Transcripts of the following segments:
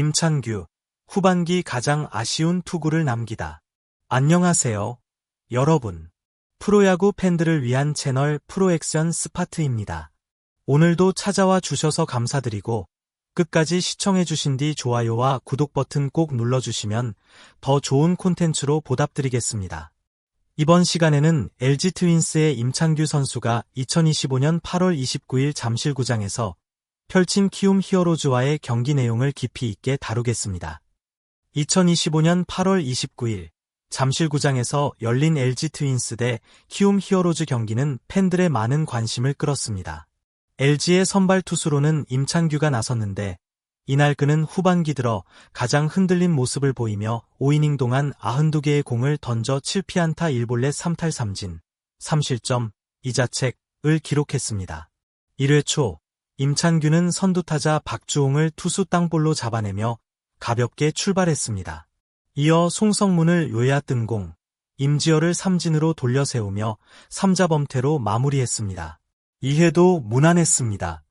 임창규, 후반기 가장 아쉬운 투구를 남기다. 안녕하세요. 여러분. 프로야구 팬들을 위한 채널 프로액션 스파트입니다. 오늘도 찾아와 주셔서 감사드리고 끝까지 시청해주신 뒤 좋아요와 구독 버튼 꼭 눌러주시면 더 좋은 콘텐츠로 보답드리겠습니다. 이번 시간에는 LG 트윈스의 임창규 선수가 2025년 8월 29일 잠실구장에서 펼친 키움 히어로즈와의 경기 내용을 깊이 있게 다루겠습니다. 2025년 8월 29일 잠실구장에서 열린 LG 트윈스 대 키움 히어로즈 경기는 팬들의 많은 관심을 끌었습니다. LG의 선발 투수로는 임창규가 나섰는데 이날 그는 후반기 들어 가장 흔들린 모습을 보이며 5이닝 동안 92개의 공을 던져 7피안타 1볼넷 3탈 3진, 3실점, 2자책을 기록했습니다. 1회 초 임창규는 선두타자 박주홍을 투수 땅볼로 잡아내며 가볍게 출발했습니다. 이어 송성문을 요야 뜬공, 임지열을 삼진으로 돌려 세우며 3자 범퇴로 마무리했습니다. 2회도 무난했습니다.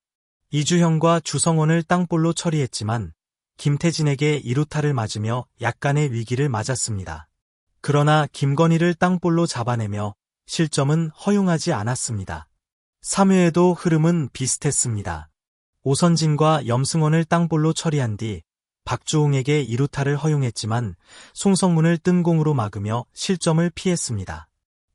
이주형과 주성원을 땅볼로 처리했지만 김태진에게 2루타를 맞으며 약간의 위기를 맞았습니다. 그러나 김건희를 땅볼로 잡아내며 실점은 허용하지 않았습니다. 3회에도 흐름은 비슷했습니다. 오선진과 염승원을 땅볼로 처리한 뒤 박주홍에게 2루타를 허용했지만 송성문을 뜬공으로 막으며 실점을 피했습니다.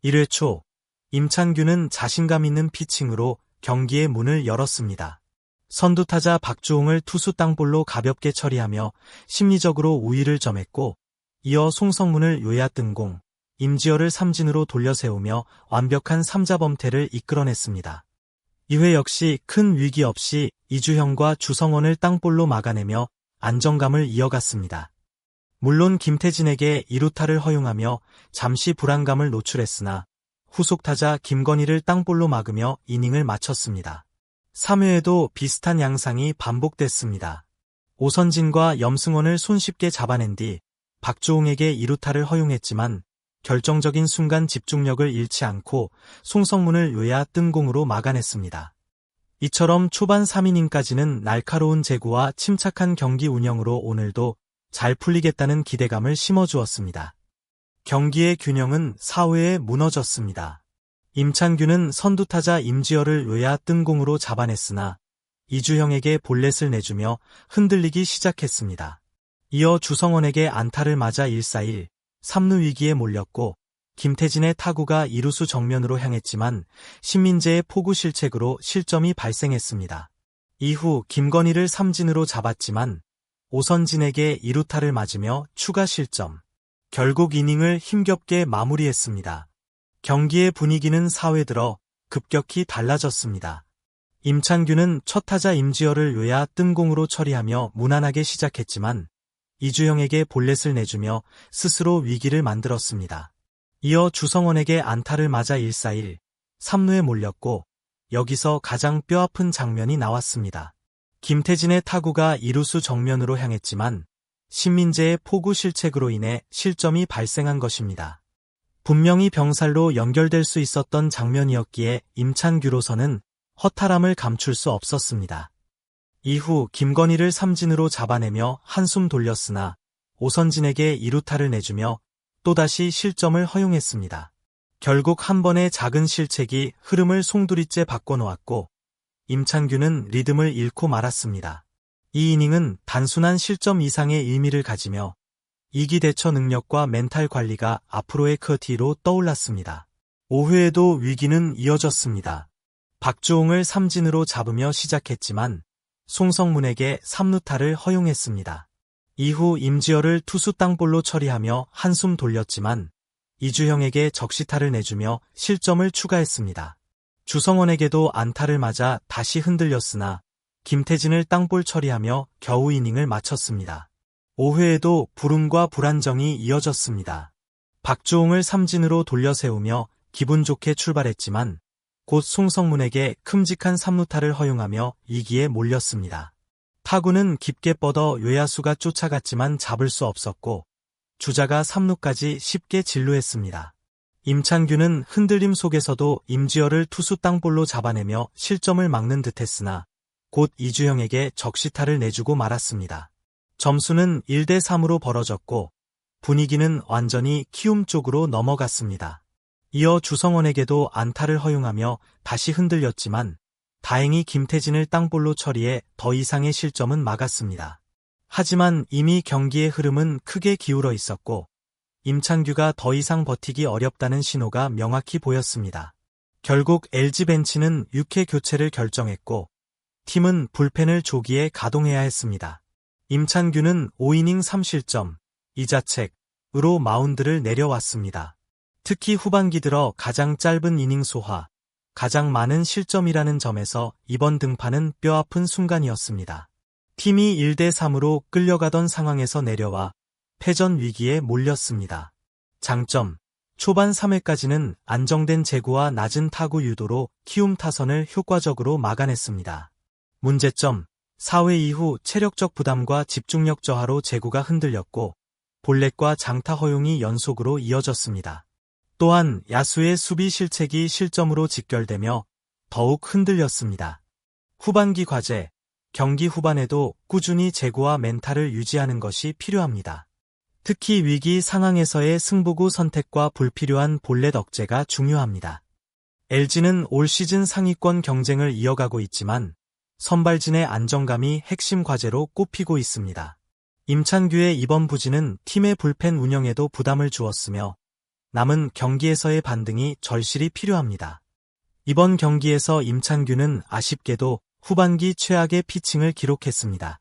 1회 초 임찬규는 자신감 있는 피칭으로 경기의 문을 열었습니다. 선두타자 박주홍을 투수 땅볼로 가볍게 처리하며 심리적으로 우위를 점했고 이어 송성문을 요야 뜬공, 임지열을 삼진으로 돌려세우며 완벽한 3자 범퇴를 이끌어냈습니다. 2회 역시 큰 위기 없이 이주형과 주성원을 땅볼로 막아내며 안정감을 이어갔습니다. 물론 김태진에게 2루타를 허용하며 잠시 불안감을 노출했으나 후속 타자 김건희를 땅볼로 막으며 이닝을 마쳤습니다. 3회에도 비슷한 양상이 반복됐습니다. 오선진과 염승원을 손쉽게 잡아낸 뒤 박주홍에게 2루타를 허용했지만 결정적인 순간 집중력을 잃지 않고 송성문을 외야 뜬공으로 막아냈습니다. 이처럼 초반 3이닝까지는 날카로운 제구와 침착한 경기 운영으로 오늘도 잘 풀리겠다는 기대감을 심어주었습니다. 경기의 균형은 4회에 무너졌습니다. 임창규는 선두타자 임지열을 외야 뜬공으로 잡아냈으나 이주형에게 볼넷을 내주며 흔들리기 시작했습니다. 이어 주성원에게 안타를 맞아 1-4-1, 3루 위기에 몰렸고 김태진의 타구가 이루수 정면으로 향했지만 신민재의 포구 실책으로 실점이 발생했습니다. 이후 김건희를 삼진으로 잡았지만 오선진에게 이루타를 맞으며 추가 실점. 결국 이닝을 힘겹게 마무리했습니다. 경기의 분위기는 4회 들어 급격히 달라졌습니다. 임창규는 첫 타자 임지열을 외야 뜬공으로 처리하며 무난하게 시작했지만 이주영에게 볼넷을 내주며 스스로 위기를 만들었습니다. 이어 주성원에게 안타를 맞아 1-4-1, 3루에 몰렸고 여기서 가장 뼈아픈 장면이 나왔습니다. 김태진의 타구가 이루수 정면으로 향했지만 신민재의 포구 실책으로 인해 실점이 발생한 것입니다. 분명히 병살로 연결될 수 있었던 장면이었기에 임찬규로서는 허탈함을 감출 수 없었습니다. 이후 김건희를 삼진으로 잡아내며 한숨 돌렸으나 오선진에게 이루타를 내주며 또다시 실점을 허용했습니다. 결국 한 번의 작은 실책이 흐름을 송두리째 바꿔놓았고 임창규는 리듬을 잃고 말았습니다. 이 이닝은 단순한 실점 이상의 의미를 가지며 이기 대처 능력과 멘탈 관리가 앞으로의 커티로 떠올랐습니다. 5회에도 위기는 이어졌습니다. 박주홍을 삼진으로 잡으며 시작했지만 송성문에게 3루타를 허용했습니다. 이후 임지열을 투수 땅볼로 처리하며 한숨 돌렸지만 이주형에게 적시타를 내주며 실점을 추가했습니다. 주성원에게도 안타를 맞아 다시 흔들렸으나 김태진을 땅볼 처리하며 겨우 이닝을 마쳤습니다. 5회에도 불운과 불안정이 이어졌습니다. 박주홍을 삼진으로 돌려세우며 기분 좋게 출발했지만 곧 송성문에게 큼직한 3루타를 허용하며 이기에 몰렸습니다. 타구는 깊게 뻗어 외야수가 쫓아갔지만 잡을 수 없었고 주자가 3루까지 쉽게 진루했습니다. 임창규는 흔들림 속에서도 임지열을 투수 땅볼로 잡아내며 실점을 막는 듯했으나 곧 이주영에게 적시타를 내주고 말았습니다. 점수는 1대 3으로 벌어졌고 분위기는 완전히 키움 쪽으로 넘어갔습니다. 이어 주성원에게도 안타를 허용하며 다시 흔들렸지만 다행히 김태진을 땅볼로 처리해 더 이상의 실점은 막았습니다. 하지만 이미 경기의 흐름은 크게 기울어 있었고 임창규가 더 이상 버티기 어렵다는 신호가 명확히 보였습니다. 결국 LG 벤치는 6회 교체를 결정했고 팀은 불펜을 조기에 가동해야 했습니다. 임찬규는 5이닝 3실점, 이자책으로 마운드를 내려왔습니다. 특히 후반기 들어 가장 짧은 이닝 소화, 가장 많은 실점이라는 점에서 이번 등판은 뼈아픈 순간이었습니다. 팀이 1대 3으로 끌려가던 상황에서 내려와 패전 위기에 몰렸습니다. 장점, 초반 3회까지는 안정된 제구와 낮은 타구 유도로 키움 타선을 효과적으로 막아냈습니다. 문제점, 4회 이후 체력적 부담과 집중력 저하로 제구가 흔들렸고 볼넷과 장타 허용이 연속으로 이어졌습니다. 또한 야수의 수비 실책이 실점으로 직결되며 더욱 흔들렸습니다. 후반기 과제, 경기 후반에도 꾸준히 제구와 멘탈을 유지하는 것이 필요합니다. 특히 위기 상황에서의 승부구 선택과 불필요한 볼넷 억제가 중요합니다. LG는 올 시즌 상위권 경쟁을 이어가고 있지만 선발진의 안정감이 핵심 과제로 꼽히고 있습니다. 임찬규의 이번 부진은 팀의 불펜 운영에도 부담을 주었으며 남은 경기에서의 반등이 절실히 필요합니다. 이번 경기에서 임찬규는 아쉽게도 후반기 최악의 피칭을 기록했습니다.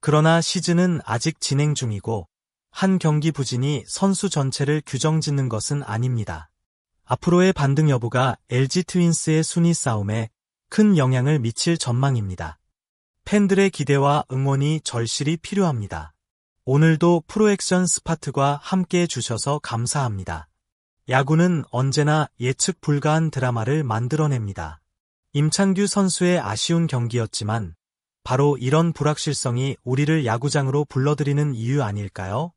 그러나 시즌은 아직 진행 중이고 한 경기 부진이 선수 전체를 규정짓는 것은 아닙니다. 앞으로의 반등 여부가 LG 트윈스의 순위 싸움에 큰 영향을 미칠 전망입니다. 팬들의 기대와 응원이 절실히 필요합니다. 오늘도 프로액션 스파트과 함께 해주셔서 감사합니다. 야구는 언제나 예측 불가한 드라마를 만들어냅니다. 임창규 선수의 아쉬운 경기였지만 바로 이런 불확실성이 우리를 야구장으로 불러들이는 이유 아닐까요?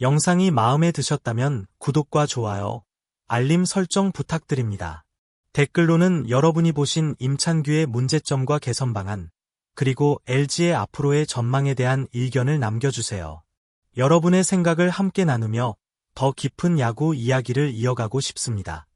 영상이 마음에 드셨다면 구독과 좋아요, 알림 설정 부탁드립니다. 댓글로는 여러분이 보신 임찬규의 문제점과 개선 방안, 그리고 LG의 앞으로의 전망에 대한 의견을 남겨주세요. 여러분의 생각을 함께 나누며 더 깊은 야구 이야기를 이어가고 싶습니다.